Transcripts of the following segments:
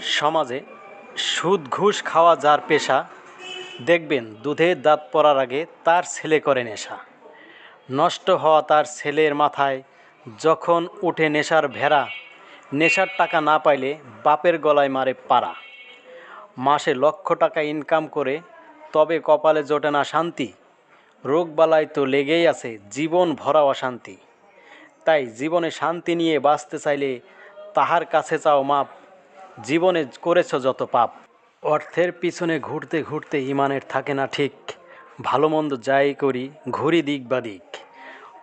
সমাজে সুদ, ঘুষ খাওয়া যার পেশা, দেখবেন দুধের দাঁত পড়ার আগে তার ছেলে করে নেশা। নষ্ট হওয়া তার ছেলের মাথায় যখন উঠে নেশার ভেড়া, নেশার টাকা না পাইলে বাপের গলায় মারে পাড়া। মাসে লক্ষ টাকা ইনকাম করে তবে কপালে জোটে না শান্তি। রোগবালাই তো লেগেই আছে জীবন ভরা অশান্তি। তাই জীবনে শান্তি নিয়ে বাঁচতে চাইলে তাহার কাছে চাও মাপ জীবনে করেছ যত পাপ, অর্থের পিছনে ঘুরতে ঘুরতে ইমানের থাকে না ঠিক। ভালো মন্দ যাই করি, ঘুরি দিক বা দিক।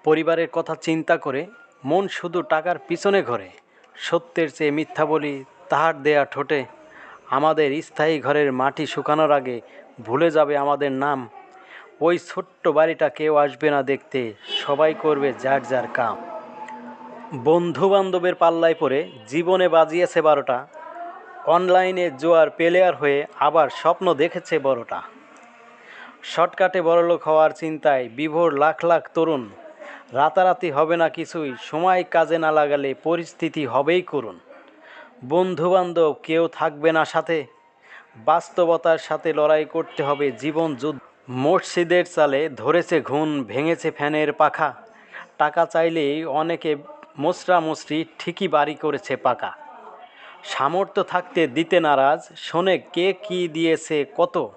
পরিবারের কথা চিন্তা করে, মন শুধু টাকার পিছনে ঘরে। সত্যের চেয়ে মিথ্যা বলি তাহার দেয়া ঠোঁটে। আমাদের স্থায়ী ঘরের মাটি শুকানোর আগে ভুলে যাবে আমাদের নাম। ওই ছোট্ট বাড়িটা কেউ আসবে না দেখতে, সবাই করবে যার যার কাম। বন্ধু বান্ধবের পাল্লায় পড়ে জীবনে বাজিয়েছে বারোটা অনলাইনে জোয়ার প্লেয়ার হয়ে আবার স্বপ্ন দেখেছে বড়টা। শর্টকাটে বড়লোক হওয়ার চিন্তায় বিভোর লাখ লাখ তরুণ। রাতারাতি হবে না কিছুই, সময় কাজে না লাগালে পরিস্থিতি হবেই করুন বন্ধু বান্ধব কেউ থাকবে না সাথে। বাস্তবতার সাথে লড়াই করতে হবে জীবন যুদ্ধ। মসজিদের চালে ধরেছে ঘুণ, ভেঙেছে ফ্যানের পাখা। টাকা চাইলেই অনেকে মোসরা মুসরি ঠিকই বাড়ি করেছে পাকা। সামর্থ্য থাকতে দিতে নারাজ, শোনে কে কি দিয়েছে কত।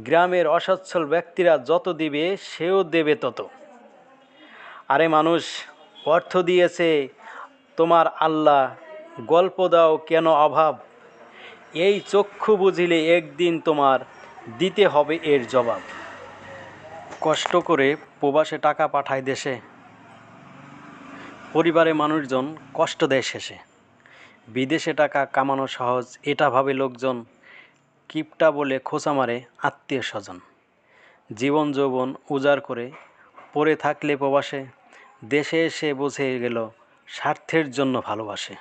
গ্রামের অসচ্ছল ব্যক্তিরা যত দিবে, সেও দেবে তত। আরে মানুষ, অর্থ দিয়েছে তোমার আল্লাহ, গল্প দাও কেন অভাব। এই চক্ষু বুঝিলে একদিন তোমার দিতে হবে এর জবাব। কষ্ট করে প্রবাসে টাকা পাঠায় দেশে। পরিবারে মানুষজন কষ্ট দেয় শেষে। বিদেশে টাকা কামানো সহজ, এটা ভাবে লোকজন কিপটা বলে খোঁচা মারে আত্মীয় স্বজন জীবন যৌবন উজাড় করে পড়ে থাকলে প্রবাসে, দেশে এসে বসে গেল স্বার্থের জন্য ভালোবাসে।